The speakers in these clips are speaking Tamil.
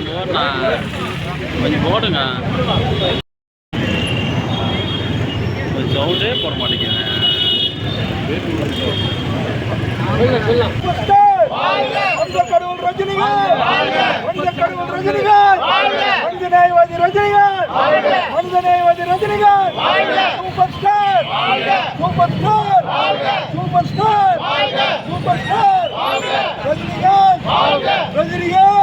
எடுத்து ஓட்டா கொஞ்சம் போடுங்க. சவுண்டே போட மாட்டேங்குது வந்த கடவுள் ரஜினிகள் ரஜினிகள் மனித நேயவாதி ரஜினிகள் மனித நேயவாதி ரஜினிகள் super star super star super star super star ரஜினிகள் ரஜினிகள்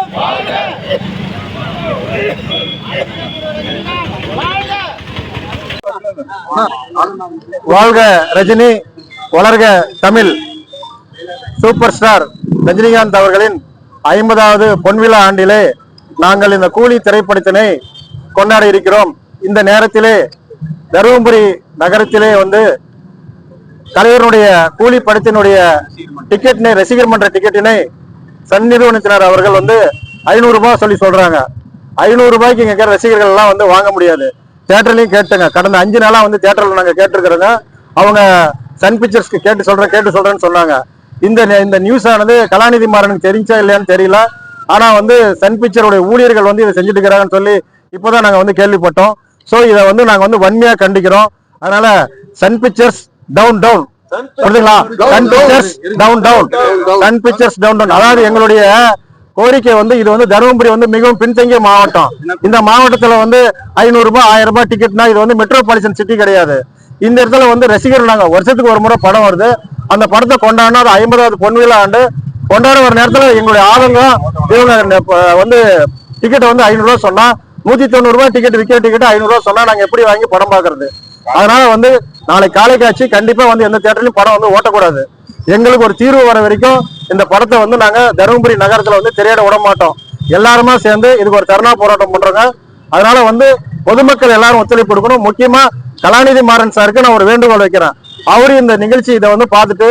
வாழ்க ரஜினி வளர்க தமிழ். சூப்பர் ஸ்டார் ரஜினிகாந்த் அவர்களின் ஐம்பதாவது பொன்விழா ஆண்டிலே நாங்கள் இந்த கூலி திரைப்படத்தினை கொண்டாட இருக்கிறோம். இந்த நேரத்திலே தருமபுரி நகரத்திலே வந்து தலைவருடைய கூலி படத்தினுடைய டிக்கெட்டினை ரசிகர் மன்ற டிக்கெட்டினை சன் நிறுவனத்தினர் அவர்கள் வந்து ஐநூறு ரூபாய் சொல்லி சொல்றாங்க. ஐநூறு ரூபாய்க்கு இங்க ரசிகர்கள் எல்லாம் வந்து வாங்க முடியாது. தேட்டர்லையும் கேட்டுங்க. கடந்த அஞ்சு நாளாக வந்து தேட்டரில் நாங்கள் கேட்டிருக்கிறோங்க. அவங்க சன் பிக்சர்ஸ்க்கு கேட்டு சொல்கிறேன் கேட்டு சொல்கிறேன்னு சொன்னாங்க. இந்த இந்த நியூஸ் ஆனது கலாநிதி மாறனுக்கு தெரிஞ்சா இல்லையான்னு தெரியல. ஆனால் வந்து சன் பிக்சருடைய ஊழியர்கள் வந்து இதை செஞ்சுட்டு இருக்கிறாங்கன்னு சொல்லி இப்போதான் நாங்கள் வந்து கேள்விப்பட்டோம். ஸோ இதை வந்து நாங்கள் வந்து வன்மையாக கண்டிக்கிறோம். அதனால சன் பிக்சர்ஸ் டவுன் டவுன். புரியுதுங்களா? Sun Pictures down down. Sun Pictures down down. அதாவது எங்களுடைய கோரிக்கை வந்து இது வந்து தருமபுரி வந்து மிகவும் பின்தங்கிய மாவட்டம். இந்த மாவட்டத்துல வந்து ஐநூறு ரூபாய் ஆயிரம் ரூபாய் டிக்கெட்னா இது வந்து மெட்ரோபாலிட்டன் சிட்டி கிடையாது. இந்த இடத்துல வந்து ரசிகர்கள் நாங்க வருஷத்துக்கு ஒரு முறை படம் வருது. அந்த படத்தை கொண்டாடினா அது ஐம்பதாவது பொன்விழா ஆண்டு கொண்டாட வர நேரத்துல எங்களுடைய ஆதங்கம் இவங்க வந்து டிக்கெட் வந்து ஐநூறு ரூபாய் சொன்னா நூத்தி தொண்ணூறு ரூபாய் டிக்கெட் விற்கிற டிக்கெட் ஐநூறு ரூபாய் சொன்னா நாங்க எப்படி வாங்கி படம் பாக்குறது? அதனால வந்து நாளை காலை காட்சி கண்டிப்பா வந்து எந்த தேட்டர்லயும் படம் வந்து ஓட்டக்கூடாது. எங்களுக்கு ஒரு தீர்வு வர வரைக்கும் இந்த படத்தை வந்து நாங்க தருமபுரி நகரத்துல வந்து திரையிட விட மாட்டோம். எல்லாருமா சேர்ந்து இதுக்கு ஒரு தர்ணா போராட்டம் பண்றோங்க. அதனால வந்து பொதுமக்கள் எல்லாரும் ஒத்துழைப்பு கொடுக்கணும். முக்கியமா கலாநிதி மாறன் சாருக்கு நான் ஒரு வேண்டுகோள் வைக்கிறேன். அவரு இந்த நிகழ்ச்சி இதை வந்து பார்த்துட்டு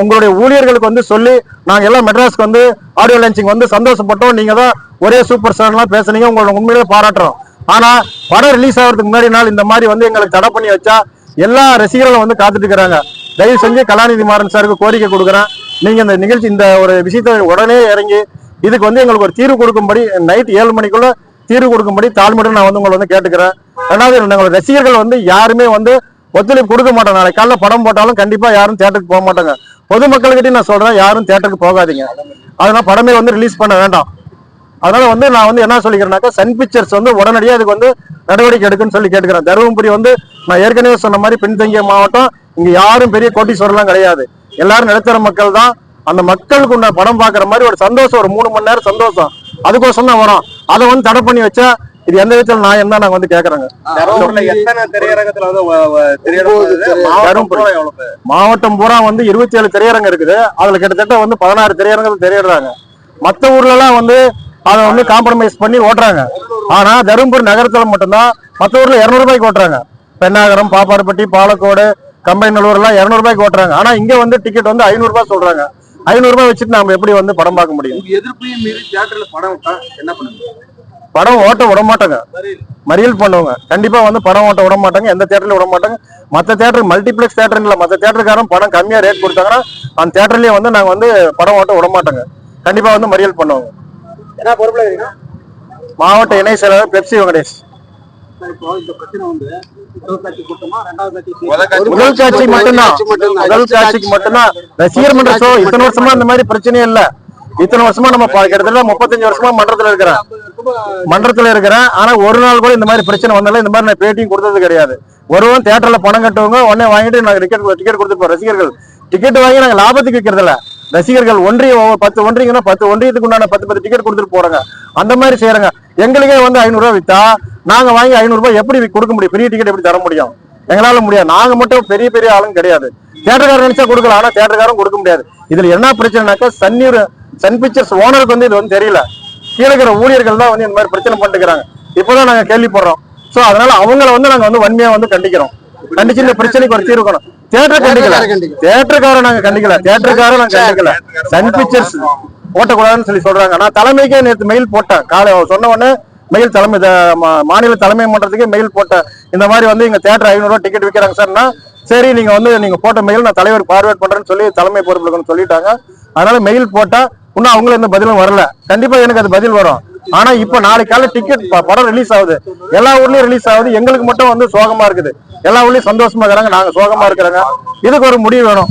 உங்களுடைய ஊழியர்களுக்கு வந்து சொல்லி நாங்கள் எல்லாம் மெட்ராஸ்க்கு வந்து ஆடியோ லான்ச்சிங் வந்து சந்தோஷப்பட்டோம். நீங்கள் தான் ஒரே சூப்பர் ஸ்டார்லாம் பேசுனீங்க. உங்களோட உண்மையிலேயே பாராட்டுறோம். ஆனால் படம் ரிலீஸ் ஆகிறதுக்கு முன்னாடி நாள் இந்த மாதிரி வந்து எங்களுக்கு தடை பண்ணி வச்சா எல்லா ரசிகர்களும் வந்து காத்துட்டு இருக்கிறாங்க. தயவு செஞ்சு கலாநிதி மாறன் சாருக்கு கோரிக்கை கொடுக்குறேன். நீங்க இந்த நிகழ்ச்சி இந்த ஒரு விஷயத்தை உடனே இறங்கி இதுக்கு வந்து எங்களுக்கு ஒரு தீர்வு கொடுக்கும்படி நைட் ஏழு மணிக்குள்ள தீர்வு கொடுக்கும்படி தாழ்மையுடன் நான் வந்து உங்களை வந்து கேட்டுக்கிறேன். ரெண்டாவது எங்களோட ரசிகர்கள் வந்து யாருமே வந்து ஒத்துழைப்பு கொடுக்க மாட்டாங்க. நாளைக்கு காலைல படம் போட்டாலும் கண்டிப்பா யாரும் தேட்டருக்கு போக மாட்டாங்க. பொதுமக்கள்கிட்டயும் நான் சொல்றேன் யாரும் தேட்டருக்கு போகாதீங்க. அதனால படமே வந்து ரிலீஸ் பண்ண வேண்டாம். அதனால வந்து நான் வந்து என்ன சொல்லிக்கிறேன்னாக்கா சன் பிக்சர்ஸ் வந்து உடனடியாக இதுக்கு வந்து நடவடிக்கை எடுக்குன்னு சொல்லி கேட்டுக்கிறேன். தருமபுரி வந்து நான் ஏற்கனவே சொன்ன மாதிரி பின்தங்கிய மாவட்டம் இங்க யாரும் பெரிய கோட்டீஸ்வரர்லாம் கிடையாது. எல்லாரும் நடுத்தர மக்கள் தான் அந்த மக்களுக்கு உண்டான படம் பார்க்குற மாதிரி ஒரு சந்தோஷம் ஒரு மூணு மணி நேரம் சந்தோஷம். அதுக்கோசம் தான் வரும். அதை வந்து தடை பண்ணி வச்சா இது எந்த விதத்தில் நான் தான் நாங்க வந்து கேக்குறேங்க. திரையரங்கத்துல? மாவட்டம். பூரா வந்து இருபத்தி ஏழு திரையரங்கம் இருக்குது. அதுல கிட்டத்தட்ட வந்து பதினாறு திரையரங்கம் திரையிடுறாங்க. மத்த ஊர்ல எல்லாம் வந்து அதை வந்து காம்ப்ரமைஸ் பண்ணி ஓட்டுறாங்க. ஆனா தருமபுரி நகரத்துல மட்டும்தான் மத்த ஊர்ல இருநூறு ரூபாய்க்கு ஓட்டுறாங்க. பெண்ணாகரம் பாப்பாடுப்பட்டி பாலக்கோடு கம்பைநல்லூர் எல்லாம் இருநூறு ரூபாய்க்கு ஓட்டுறாங்க. ஆனா இங்க வந்து டிக்கெட் வந்து ஐநூறு ரூபாய் சொல்றாங்க. ஐநூறு ரூபாய் வச்சுட்டு நாம எப்படி வந்து படம் பார்க்க முடியும்? எதிர்ப்பையும் மீறி தியேட்டர்ல படம் என்ன பண்ணுவீங்க? படம் ஓட்ட விட மாட்டாங்க. மறியல். பண்ணுவாங்க. கண்டிப்பா வந்து படம் ஓட்ட விட மாட்டாங்க எந்த தேட்டர்ல விட மாட்டாங்க. மத்த தேட்டர் மல்டிப்ளெக்ஸ் தேட்டர் இல்ல மத்த தேட்டருக்காரன் படம் கம்மியா ரேட் கொடுத்தாங்கன்னா அந்த தேட்டர்லயே வந்து நாங்க வந்து படம் ஓட்ட விட மாட்டாங்க. கண்டிப்பா வந்து மறியல் பண்ணுவாங்க. என்ன பொறுப்புல மாவட்ட இணை செயலாளர் பெப்சி வெங்கடேஷ் இப்போ இந்த பிரச்சனை வந்து முதல் காட்சி கூட்டமா ரெண்டாவது காட்சி முதல் காட்சி மட்டும்தான். முதல் காட்சிக்கு மட்டும்தான். ரசிகர் மன்ற ஷோ இத்தனை வருஷமா இந்த மாதிரி பிரச்சனையே இல்ல. இத்தனை வருஷமா நம்ம கிட்டத்தட்ட முப்பத்தஞ்சு வருஷமா மன்றத்துல இருக்கிறேன். மன்றத்துல இருக்கிறேன். ஆனா ஒரு நாள் கூட இந்த மாதிரி பிரச்சனை வந்தாலும் இந்த மாதிரி நான் பேட்டியும் கொடுத்தது கிடையாது. ஒருவன் தியேட்டர்ல பணம் கட்டுவங்க. உடனே வாங்கிட்டு நாங்க டிக்கெட் டிக்கெட் கொடுத்துருப்போம் ரசிகர்கள். டிக்கெட் வாங்கி நாங்க லாபத்துக்கு விற்கிறது இல்ல ரசிகர்கள் ஒன்றிய பத்து ஒன்றியங்கன்னா பத்து ஒன்றியத்துக்கு உண்டான பத்து பத்து டிக்கெட் கொடுத்துட்டு போறாங்க. அந்த மாதிரி செய்யறாங்க. எங்களுக்கே வந்து ஐநூறு ரூபாய் வித்தா நாங்க வாங்கி ஐநூறு ரூபாய் எப்படி கொடுக்க முடியும்? பெரிய டிக்கெட் எப்படி தர முடியும்? எங்களால முடியாது. நாங்க மட்டும் பெரிய பெரிய ஆளுங்க கிடையாது. தேட்டர்காரன் நினைச்சா கொடுக்கலாம். ஆனா தேட்டர்காரன் கொடுக்க முடியாது. இதுல என்ன பிரச்சனைனாக்கா சன்னீர் சன் பிக்சர்ஸ் ஓனருக்கு வந்து இது வந்து தெரியல. கீழே இருக்கிற ஊழியர்கள் தான் வந்து இந்த மாதிரி பிரச்சனை பண்ணிட்டுக்கிறாங்க இப்போதான் நாங்க கேள்விப்படுறோம். சோ அதனால அவங்கள வந்து நாங்க வந்து வன்மையா வந்து கண்டிக்கிறோம். கண்டிச்சு இந்த பிரச்சனைக்கு ஒரு தீர்வு காணும். தியேட்டர் கண்டிக்கல. தியேட்டருக்காரன் நாங்க கண்டிக்கல. தியேட்டருக்காரன் நாங்க கண்டிக்கல. சன் பிக்சர்ஸ் போட்டக்கூடாதுன்னு சொல்லி சொல்றாங்க. நான் தலைமைக்கே நேற்று மெயில் போட்டேன். காலை சொன்ன உடனே மெயில் தலைமை மா- மாநில தலைமை மன்றத்துக்கே மெயில் போட்டேன் இந்த மாதிரி வந்து இங்க தியேட்டர் ஐநூறுரூவா டிக்கெட் விற்கிறாங்க சார்னா சரி நீங்க வந்து நீங்க போட்ட மெயில் நான் தலைவர் பார்வேட் பண்றேன்னு சொல்லி தலைமை பொறுப்புல சொல்லிட்டாங்க. அதனால மெயில் போட்டா இன்னும் அவங்களும் எந்த பதிலும் வரல. கண்டிப்பா எனக்கு அது பதில் வரும். ஆனா இப்ப நாளைக்கு காலை டிக்கெட் படம் ரிலீஸ் ஆகுது. எல்லா ஊர்லயும் ரிலீஸ் ஆகுது. எங்களுக்கு மட்டும் வந்து சோகமா இருக்குது. எல்லா ஊர்லயும் சந்தோஷமா இருக்கிறாங்க. நாங்க சோகமா இருக்கிறாங்க. இதுக்கு ஒரு முடிவு வேணும்.